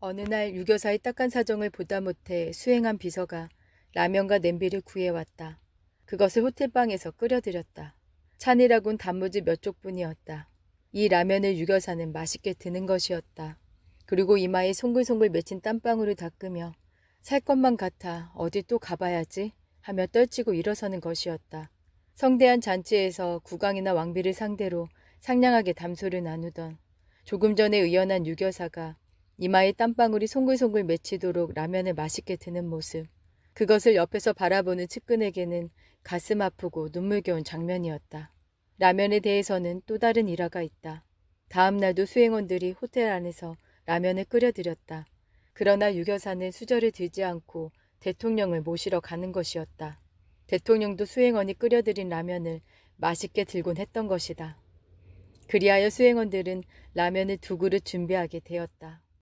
어느 날 유교사의 딱한 사정을 보다 못해 수행한 비서가 라면과 냄비를 구해왔다. 그것을 호텔방에서 끓여드렸다. 찬이라곤 단무지 몇 쪽뿐이었다. 이 라면을 유교사는 맛있게 드는 것이었다. 그리고 이마에 송글송글 맺힌 땀방울을 닦으며 살 것만 같아 어디 또 가봐야지 하며 떨치고 일어서는 것이었다. 성대한 잔치에서 국왕이나 왕비를 상대로 상냥하게 담소를 나누던 조금 전에 의연한 유교사가 이마에 땀방울이 송글송글 맺히도록 라면을 맛있게 드는 모습. 그것을 옆에서 바라보는 측근에게는 가슴 아프고 눈물겨운 장면이었다. 라면에 대해서는 또 다른 일화가 있다. 다음 날도 수행원들이 호텔 안에서 라면을 끓여드렸다. 그러나 유교사는 수저를 들지 않고 대통령을 모시러 가는 것이었다. 대통령도 수행원이 끓여드린 라면을 맛있게 들곤 했던 것이다. 그리하여 수행원들은 라면을 두 그릇 준비하게 되었다.